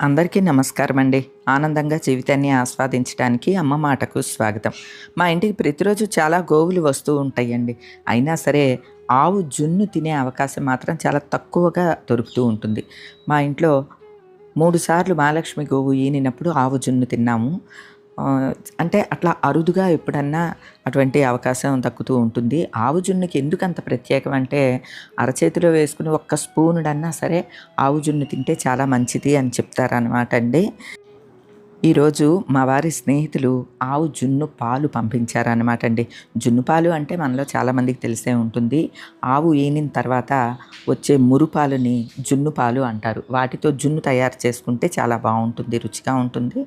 అందరికీ నమస్కారం అండి ఆనందంగా జీవితాన్ని ఆస్వాదించడానికి అమ్మ మాటకు స్వాగతం. మా ఇంటికి ప్రతిరోజు చాలా గోవులు వస్తూ ఉంటాయండి. అయినా సరే ఆవు జున్ను తినే అవకాశం మాత్రం చాలా తక్కువగా దొరుకుతూ ఉంటుంది. మా ఇంట్లో మూడు సార్లు మహాలక్ష్మి గోవు ఈనినప్పుడు ఆవు జున్ను తిన్నాము. అంటే అట్లా అరుదుగా ఎప్పుడన్నా అటువంటి అవకాశం దక్కుతూ ఉంటుంది. ఆవు జున్నుకి ఎందుకు అంత ప్రత్యేకం అంటే అరచేతిలో వేసుకుని ఒక్క స్పూనుడన్నా సరే ఆవు జున్ను తింటే చాలా మంచిది అని చెప్తారనమాట అండి. ఈరోజు మా వారి స్నేహితులు ఆవు జున్ను పాలు పంపించారనమాట అండి. జున్ను పాలు అంటే మనలో చాలామందికి తెలిసే ఉంటుంది. ఆవు ఈనిన తర్వాత వచ్చే మురుపాలుని జున్ను పాలు అంటారు. వాటితో జున్ను తయారు చేసుకుంటే చాలా బాగుంటుంది రుచిగా ఉంటుంది.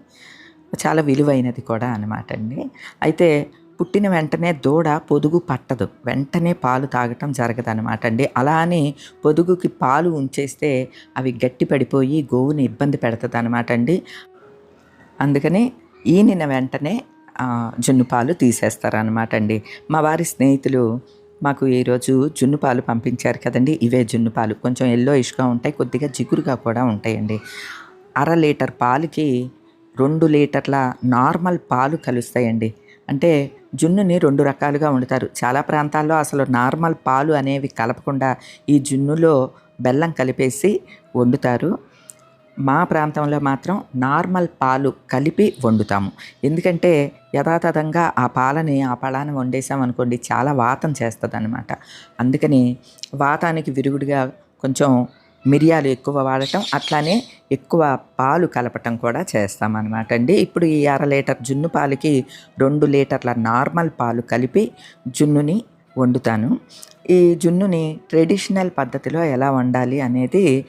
చాలా విలువైనది కూడా అనమాట అండి. అయితే పుట్టిన వెంటనే దూడ పొదుగు పట్టదు. వెంటనే పాలు తాగటం జరగదు అనమాట అండి. అలా అని పొదుగుకి పాలు ఉంచేస్తే అవి గట్టి పడిపోయి గోవుని ఇబ్బంది పెడుతుంది అనమాట అండి. అందుకని ఈనిన వెంటనే జున్ను పాలు తీసేస్తారనమాట అండి. మా వారి స్నేహితులు మాకు ఈరోజు జున్ను పాలు పంపించారు కదండి. ఇవే జున్ను పాలు. కొంచెం ఎల్లో ఇష్గా ఉంటాయి కొద్దిగా జిగురుగా కూడా ఉంటాయండి. అర లీటర్ పాలకి రెండు లీటర్ల నార్మల్ పాలు కలుస్తాయండి. అంటే జున్నుని రెండు రకాలుగా వండుతారు. చాలా ప్రాంతాల్లో అసలు నార్మల్ పాలు అనేవి కలపకుండా ఈ జున్నులో బెల్లం కలిపేసి వండుతారు. మా ప్రాంతంలో మాత్రం నార్మల్ పాలు కలిపి వండుతాము. ఎందుకంటే యథాతథంగా ఆ పాలని ఆ పళాన్ని వండేసామనుకోండి చాలా వాతం చేస్తుంది అనమాట అందుకని వాతానికి విరుగుడుగా కొంచెం మిరియాలు ఎక్కువ వాడటం అట్లానే ఎక్కువ పాలు కలపటం కూడా చేస్తామన్నమాట అండి. ఇప్పుడు ఈ అర లీటర్ జున్ను పాలకి రెండు లీటర్ల నార్మల్ పాలు కలిపి జున్నుని వండుతాను. ఈ జున్నుని ట్రెడిషనల్ పద్ధతిలో ఎలా వండాలి అనేది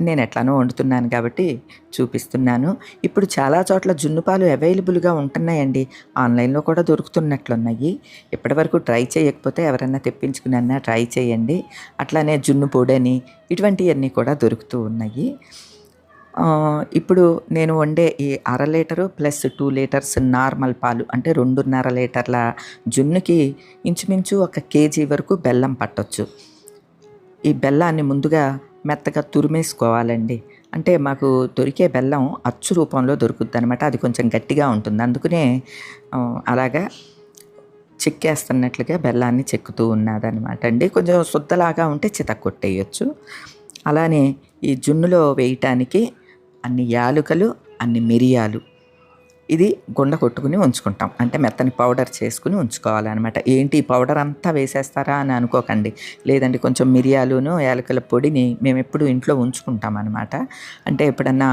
నేను ఎట్లానో వండుతున్నాను కాబట్టి చూపిస్తున్నాను. ఇప్పుడు చాలా చోట్ల జున్ను పాలు అవైలబుల్గా ఉంటున్నాయండి. ఆన్లైన్లో కూడా దొరుకుతున్నట్లున్నాయి. ఇప్పటివరకు ట్రై చేయకపోతే ఎవరైనా తెప్పించుకున్నా ట్రై చేయండి. అట్లానే జున్ను పొడని ఇటువంటివన్నీ కూడా దొరుకుతూ ఉన్నాయి. ఇప్పుడు నేను వండే ఈ అర litre plus two litres normal పాలు అంటే రెండున్నర లీటర్ల జున్నుకి ఇంచుమించు ఒక కేజీ వరకు బెల్లం పట్టొచ్చు. ఈ బెల్లాన్ని ముందుగా మెత్తగా తురిమేసుకోవాలండి. అంటే మాకు దొరికే బెల్లం అచ్చు రూపంలో దొరుకుద్ది అనమాట అది కొంచెం గట్టిగా ఉంటుంది. అందుకనే అలాగా చెక్కేస్తున్నట్లుగా బెల్లాన్ని చెక్కుతూ ఉన్నదనమాట అండి. కొంచెం శుద్ధలాగా ఉంటే చితక్కొట్టేయచ్చు. అలానే ఈ జున్నులో వేయటానికి అన్ని యాలుకలు అన్ని మిరియాలు ఇది గుండ కొట్టుకుని ఉంచుకుంటాం. అంటే మెత్తని పౌడర్ చేసుకుని ఉంచుకోవాలన్నమాట. ఏంటి ఈ పౌడర్ అంతా వేసేస్తారా అని అనుకోకండి. లేదండి కొంచెం మిరియాలును యాలకుల పొడిని మేము ఎప్పుడు ఇంట్లో ఉంచుకుంటాం అనమాట అంటే ఎప్పుడన్నా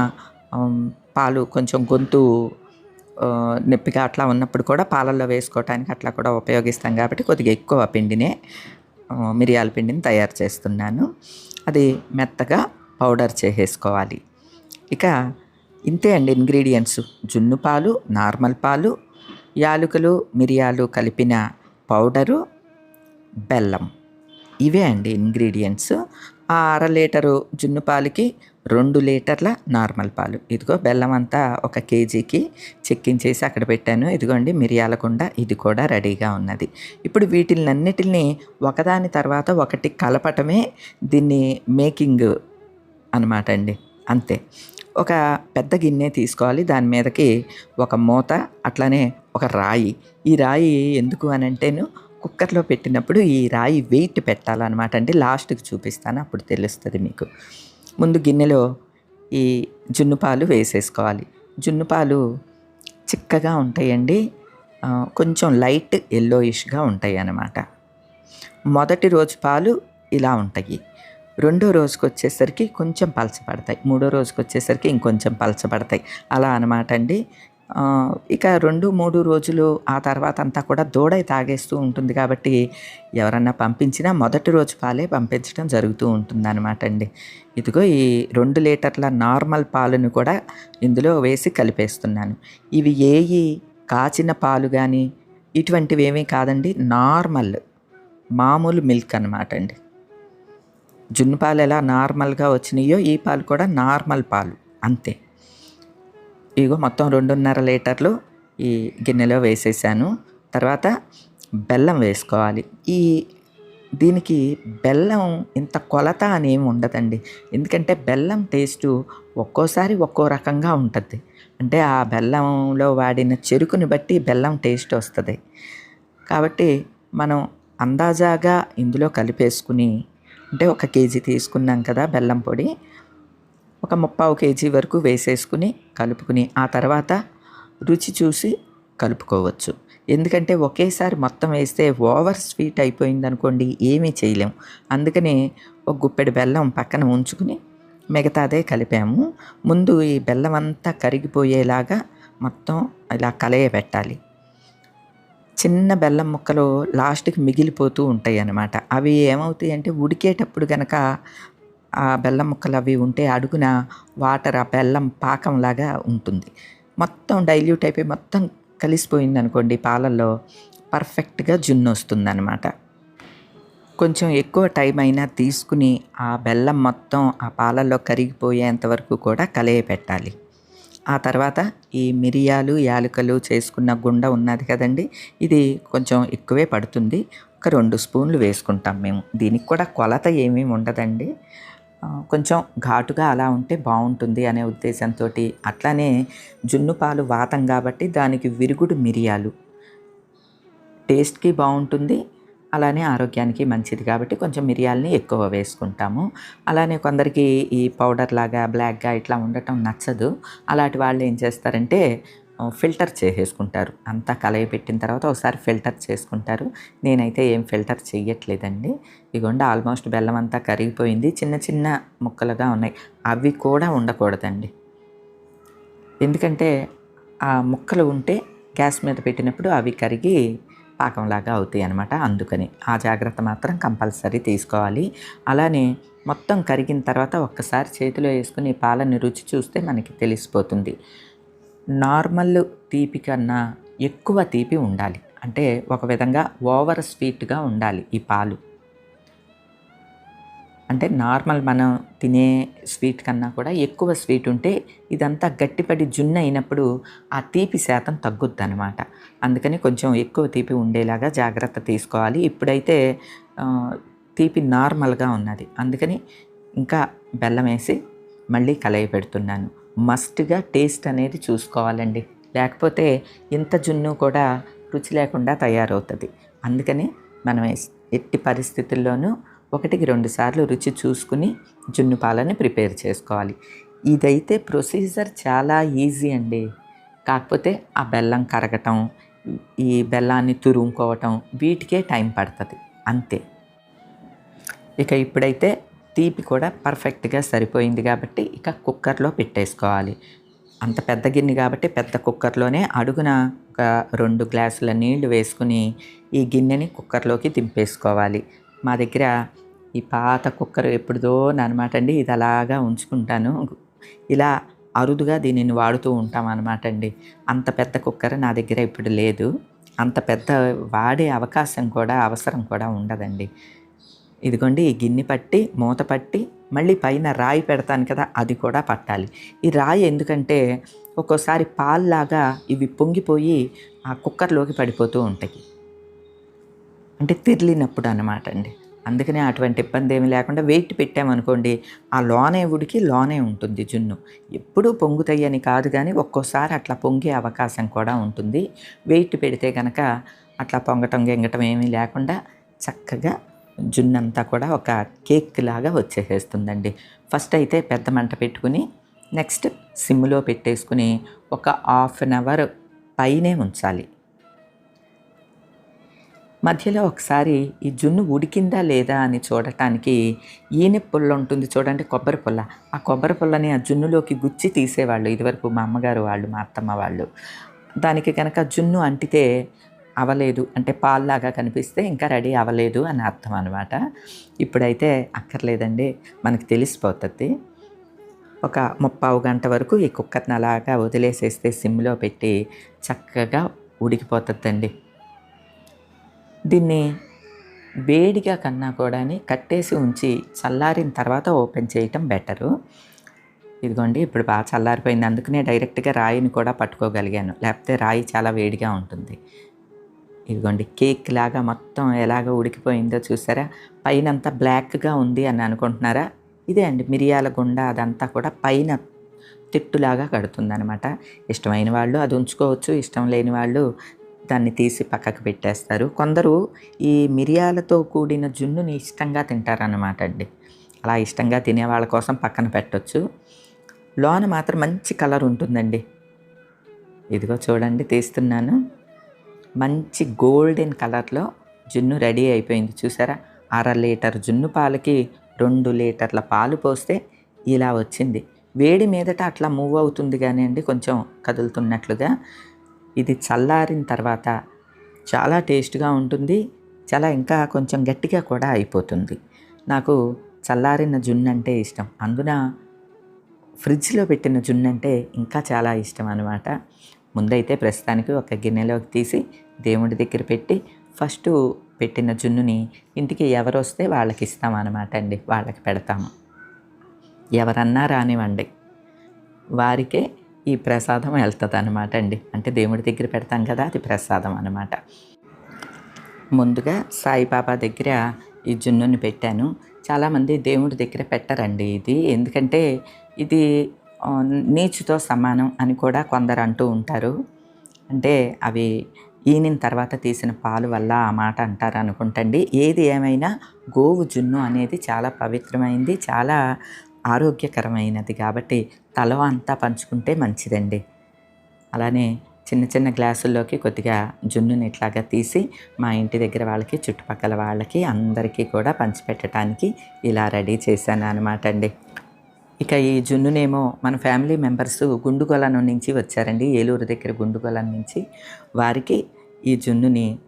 పాలు కొంచెం గొంతు నొప్పిగా అట్లా ఉన్నప్పుడు కూడా పాలల్లో వేసుకోవటానికి అట్లా కూడా ఉపయోగిస్తాం కాబట్టి కొద్దిగా ఎక్కువ పిండినే మిరియాల పిండిని తయారు చేస్తున్నాను. అది మెత్తగా పౌడర్ చేసేసుకోవాలి. ఇక ఇంతే అండి ఇంగ్రీడియంట్స్. జున్ను పాలు నార్మల్ పాలు యాలకులు మిరియాలు కలిపిన పౌడరు బెల్లం. ఇవే అండి ఇంగ్రీడియంట్స్. ఆ అర లీటరు జున్ను పాలకి రెండు లీటర్ల నార్మల్ పాలు. ఇదిగో బెల్లం అంతా ఒక కేజీకి చెక్కించేసి అక్కడ పెట్టాను. ఇదిగోండి మిరియాల కుండ ఇది కూడా రెడీగా ఉన్నది. ఇప్పుడు వీటిలన్నిటిని ఒకదాని తర్వాత ఒకటి కలపటమే దీన్ని మేకింగ్ అనమాట అండి. అంతే. ఒక పెద్ద గిన్నె తీసుకోవాలి. దాని మీదకి ఒక మూత అట్లానే ఒక రాయి. ఈ రాయి ఎందుకు అని అంటేను కుక్కర్లో పెట్టినప్పుడు ఈ రాయి వెయిట్ పెట్టాలన్నమాట అండి. లాస్ట్కి చూపిస్తాను అప్పుడు తెలుస్తుంది మీకు. ముందు గిన్నెలో ఈ జున్ను పాలు వేసేసుకోవాలి. జున్ను పాలు చిక్కగా ఉంటాయండి. కొంచెం లైట్ ఎల్లోయిష్గా ఉంటాయి అన్నమాట మొదటి రోజు పాలు ఇలా ఉంటాయి. రెండో రోజుకి వచ్చేసరికి కొంచెం పలచబడతాయి మూడో రోజుకి వచ్చేసరికి ఇంకొంచెం పలచబడతాయి అలా అనమాట అండి. ఇక రెండు మూడు రోజులు ఆ తర్వాత అంతా కూడా దూడై తాగేస్తూ ఉంటుంది కాబట్టి ఎవరన్నా పంపించినా మొదటి రోజు పాలే పంపించడం జరుగుతూ ఉంటుంది అనమాట అండి. ఇదిగో ఈ రెండు లీటర్ల నార్మల్ పాలను కూడా ఇందులో వేసి కలిపేస్తున్నాను. ఇవి ఏయి కాచిన పాలు కానీ ఇటువంటివి ఏమీ కాదండి. నార్మల్ మామూలు మిల్క్ అనమాట అండి. జున్ను పాలు ఎలా నార్మల్గా వచ్చినాయో ఈ పాలు కూడా నార్మల్ పాలు అంతే. ఇగో మొత్తం రెండున్నర లీటర్లు ఈ గిన్నెలో వేసేసాను. తర్వాత బెల్లం వేసుకోవాలి. ఈ దీనికి బెల్లం ఇంత కొలత అని ఏమి ఉండదండి. ఎందుకంటే బెల్లం టేస్టు ఒక్కోసారి ఒక్కో రకంగా ఉంటుంది. అంటే ఆ బెల్లంలో వాడిన చెరుకుని బట్టి బెల్లం టేస్ట్ వస్తుంది. కాబట్టి మనం అందాజాగా ఇందులో కలిపేసుకుని అంటే ఒక కేజీ తీసుకున్నాం కదా బెల్లం పొడి. ఒక ముప్పావు కేజీ వరకు వేసేసుకుని కలుపుకుని ఆ తర్వాత రుచి చూసి కలుపుకోవచ్చు. ఎందుకంటే ఒకేసారి మొత్తం వేస్తే ఓవర్ స్వీట్ అయిపోయింది అనుకోండి ఏమీ చేయలేము అందుకని ఒక గుప్పెడు బెల్లం పక్కన ఉంచుకుని మిగతాదే కలిపాము. ముందు ఈ బెల్లం అంతా కరిగిపోయేలాగా మొత్తం ఇలా కలయబెట్టాలి. చిన్న బెల్లం ముక్కలు లాస్ట్కి మిగిలిపోతూ ఉంటాయి అన్నమాట అవి ఏమవుతాయి అంటే ఉడికేటప్పుడు కనుక ఆ బెల్లం ముక్కలు అవి ఉంటే అడుగున వాటర్ ఆ బెల్లం పాకంలాగా ఉంటుంది. మొత్తం డైల్యూట్ అయిపోయి మొత్తం కలిసిపోయింది అనుకోండి పాలల్లో పర్ఫెక్ట్గా జున్ను వస్తుంది అనమాట కొంచెం ఎక్కువ టైం అయినా తీసుకుని ఆ బెల్లం మొత్తం ఆ పాలల్లో కరిగిపోయేంత వరకు కూడా కలయ పెట్టాలి ఆ తర్వాత ఈ మిరియాలు యాలకులు చేసుకున్న గుండ ఉన్నది కదండి. ఇది కొంచెం ఎక్కువే పడుతుంది. ఒక రెండు స్పూన్లు వేసుకుంటాం మేము. దీనికి కూడా కొలత ఏమీ ఉండదండి. కొంచెం ఘాటుగా అలా ఉంటే బాగుంటుంది అనే ఉద్దేశంతో అట్లానే జున్ను పాలు వాతం కాబట్టి దానికి విరుగుడు మిరియాలు. టేస్ట్కి బాగుంటుంది. అలానే ఆరోగ్యానికి మంచిది కాబట్టి కొంచెం మిరియాలని ఎక్కువ వేసుకుంటాము. అలానే కొందరికి ఈ పౌడర్ లాగా బ్లాక్గా ఇట్లా ఉండటం నచ్చదు. అలాంటి వాళ్ళు ఏం చేస్తారంటే ఫిల్టర్ చేసేసుకుంటారు. అంతా కలయి పెట్టిన తర్వాత ఒకసారి ఫిల్టర్ చేసుకుంటారు. నేనైతే ఏం ఫిల్టర్ చెయ్యట్లేదండి. ఇగోండి ఆల్మోస్ట్ బెల్లం అంతా కరిగిపోయింది. చిన్న చిన్న ముక్కలుగా ఉన్నాయి. అవి కూడా ఉండకూడదండి. ఎందుకంటే ఆ ముక్కలు ఉంటే గ్యాస్ మీద పెట్టినప్పుడు అవి కరిగి పాకంలాగా అవుతాయి అనమాట అందుకని. ఆ జాగ్రత్త మాత్రం కంపల్సరీ తీసుకోవాలి. అలానే మొత్తం కరిగిన తర్వాత ఒక్కసారి చేతిలో వేసుకుని ఈ పాలని రుచి చూస్తే మనకి తెలిసిపోతుంది. నార్మల్ తీపి కన్నా ఎక్కువ తీపి ఉండాలి. అంటే ఒక విధంగా ఓవర్ స్వీట్గా ఉండాలి ఈ పాలు. అంటే నార్మల్ మనం తినే స్వీట్ కన్నా కూడా ఎక్కువ స్వీట్ ఉంటే ఇదంతా గట్టిపడి జున్ను అయినప్పుడు ఆ తీపి శాతం తగ్గుద్ది అనమాట అందుకని కొంచెం ఎక్కువ తీపి ఉండేలాగా జాగ్రత్త తీసుకోవాలి. ఇప్పుడైతే తీపి నార్మల్గా ఉన్నది. అందుకని ఇంకా బెల్లం వేసి మళ్ళీ కలయి పెడుతున్నాను. మస్ట్గా టేస్ట్ అనేది చూసుకోవాలండి. లేకపోతే ఇంత జున్ను కూడా రుచి లేకుండా తయారవుతుంది. అందుకని మనం ఎట్టి పరిస్థితుల్లోనూ ఒకటికి రెండు సార్లు రుచి చూసుకుని జున్ను పాలని ప్రిపేర్ చేసుకోవాలి. ఇదైతే ప్రొసీజర్ చాలా ఈజీ అండి. కాకపోతే ఆ బెల్లం కరగటం ఈ బెల్లాన్ని తురుముకోవటం వీటికే టైం పడుతుంది. అంతే. ఇక ఇప్పుడైతే తీపి కూడా పర్ఫెక్ట్గా సరిపోయింది కాబట్టి ఇక కుక్కర్లో పెట్టేసుకోవాలి. అంత పెద్ద గిన్నె కాబట్టి పెద్ద కుక్కర్లోనే అడుగున ఒక రెండు గ్లాసుల నీళ్ళు వేసుకుని ఈ గిన్నెని కుక్కర్లోకి దింపేసుకోవాలి. మా దగ్గర ఈ పాత కుక్కర్ ఎప్పుడుదో అనమాట అండి. ఇది అలాగా ఉంచుకుంటాను. ఇలా అరుదుగా దీనిని వాడుతూ ఉంటాం అనమాట అండి. అంత పెద్ద కుక్కర్ నా దగ్గర ఇప్పుడు లేదు. అంత పెద్ద వాడే అవకాశం కూడా అవసరం కూడా ఉండదండి. ఇదిగోండి ఈ గిన్నె పట్టి మూత పట్టి మళ్ళీ పైన రాయి పెడతాను కదా అది కూడా పట్టాలి. ఈ రాయి ఎందుకంటే ఒక్కోసారి పాల్లాగా ఇవి పొంగిపోయి ఆ కుక్కర్లోకి పడిపోతూ ఉంటాయి. అంటే తిరిలినప్పుడు అనమాట అండి అందుకనే అటువంటి ఇబ్బంది ఏమి లేకుండా వెయిట్ పెట్టామనుకోండి ఆ లోనే ఉడికి లోనే ఉంటుంది జున్ను. ఎప్పుడూ పొంగుతాయి అని కాదు కానీ ఒక్కోసారి అట్లా పొంగే అవకాశం కూడా ఉంటుంది. వెయిట్ పెడితే కనుక అట్లా పొంగటం గెంగటం ఏమీ లేకుండా చక్కగా జున్నంతా కూడా ఒక కేక్ లాగా వచ్చేసేస్తుందండి. ఫస్ట్ అయితే పెద్ద మంట పెట్టుకుని నెక్స్ట్ సిమ్లో పెట్టేసుకుని ఒక హాఫ్ అన్ అవర్ పైనే ఉంచాలి. మధ్యలో ఒకసారి ఈ జున్ను ఉడికిందా లేదా అని చూడటానికి ఈనె పుల్ల ఉంటుంది చూడండి కొబ్బరి పుల్ల. ఆ కొబ్బరి పుల్లని ఆ జున్నులోకి గుచ్చి తీసేవాళ్ళు. ఇదివరకు మా అమ్మగారు వాళ్ళు మా అత్తమ్మ వాళ్ళు. దానికి కనుక జున్ను అంటితే అవలేదు. అంటే పాల్లాగా కనిపిస్తే ఇంకా రెడీ అవ్వలేదు అని అర్థం అనమాట ఇప్పుడైతే అక్కర్లేదండి. మనకి తెలిసిపోతుంది. ఒక ముప్పావు గంట వరకు ఈ కుక్కర్ని అలాగా వదిలేసేస్తే సిమ్లో పెట్టి చక్కగా ఉడికిపోతుందండి. దీన్ని వేడిగా కన్నా కూడా కట్టేసి ఉంచి చల్లారిన తర్వాత ఓపెన్ చేయటం బెటరు. ఇదిగోండి ఇప్పుడు బాగా చల్లారిపోయింది. అందుకనే డైరెక్ట్గా రాయిని కూడా పట్టుకోగలిగాను. లేకపోతే రాయి చాలా వేడిగా ఉంటుంది. ఇదిగోండి కేక్ లాగా మొత్తం ఎలాగ ఉడికిపోయిందో చూసారా? పైన అంతా బ్లాక్గా ఉంది అని అనుకుంటున్నారా? ఇదే అండి మిరియాల గుండ అదంతా కూడా పైన తిట్టులాగా కడుతుందనమాట ఇష్టమైన వాళ్ళు అది ఉంచుకోవచ్చు ఇష్టం లేని వాళ్ళు దాన్ని తీసి పక్కకు పెట్టేస్తారు. కొందరు ఈ మిరియాలతో కూడిన జున్నుని ఇష్టంగా తింటారన్నమాట అండి. అలా ఇష్టంగా తినే వాళ్ళ కోసం పక్కన పెట్టచ్చు. లోన మాత్రం మంచి కలర్ ఉంటుందండి. ఇదిగో చూడండి తీస్తున్నాను. మంచి గోల్డెన్ కలర్లో జున్ను రెడీ అయిపోయింది. చూసారా? అర లీటర్ జున్ను పాలకి రెండు లీటర్ల పాలు పోస్తే ఇలా వచ్చింది. వేడి మీదట అట్లా మూవ్ అవుతుంది కానీ అండి కొంచెం కదులుతున్నట్లుగా. ఇది చల్లారిన తర్వాత చాలా టేస్ట్గా ఉంటుంది చాలా ఇంకా కొంచెం గట్టిగా కూడా అయిపోతుంది. నాకు చల్లారిన జున్ను అంటే ఇష్టం. అందున ఫ్రిడ్జ్లో పెట్టిన జున్ను అంటే ఇంకా చాలా ఇష్టం అనమాట ముందైతే ప్రస్తుతానికి ఒక గిన్నెలోకి తీసి దేవుడి దగ్గర పెట్టి ఫస్ట్ పెట్టిన జున్నుని ఇంటికి ఎవరు వస్తే వాళ్ళకి ఇస్తామన్నమాట అనమాట అండి. వాళ్ళకి పెడతాము. ఎవరన్నా రానివ్వండి. వారికే ఈ ప్రసాదం వెళ్తుంది అనమాట అండి. అంటే దేవుడి దగ్గర పెడతాం కదా అది ప్రసాదం అనమాట ముందుగా సాయిబాబా దగ్గర ఈ జున్నుని పెట్టాను. చాలామంది దేవుడి దగ్గర పెట్టరండి ఇది. ఎందుకంటే ఇది నీచుతో సమానం అని కూడా కొందరు అంటూ ఉంటారు. అంటే అవి ఈనిన తర్వాత తీసిన పాలు వల్ల ఆ మాట అంటారు అనుకుంటండి. ఏది ఏమైనా గోవు జున్ను అనేది చాలా పవిత్రమైంది చాలా ఆరోగ్యకరమైనది కాబట్టి తల అంతా పంచుకుంటే మంచిదండి. అలానే చిన్న చిన్న గ్లాసుల్లోకి కొద్దిగా జున్నుని ఇట్లాగా తీసి మా ఇంటి దగ్గర వాళ్ళకి చుట్టుపక్కల వాళ్ళకి అందరికీ కూడా పంచిపెట్టడానికి ఇలా రెడీ చేశాను అనమాట అండి. ఇక ఈ జున్నునేమో మన ఫ్యామిలీ మెంబర్స్ గుండుగొలను నుంచి వచ్చారండి. ఏలూరు దగ్గర గుండుగొలం నుంచి వారికి ఈ జున్నుని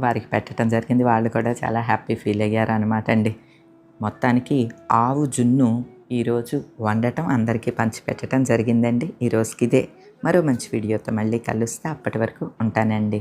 వారికి పెట్టడం జరిగింది. వాళ్ళు కూడా చాలా హ్యాపీ ఫీల్ అయ్యారు అనమాట అండి. మొత్తానికి ఆవు జున్ను ఈరోజు వండటం అందరికీ పంచిపెట్టడం జరిగిందండి. ఈ రోజుకి ఇదే మరో మంచి వీడియోతో మళ్ళీ కలుస్తే. అప్పటి వరకు ఉంటానండి.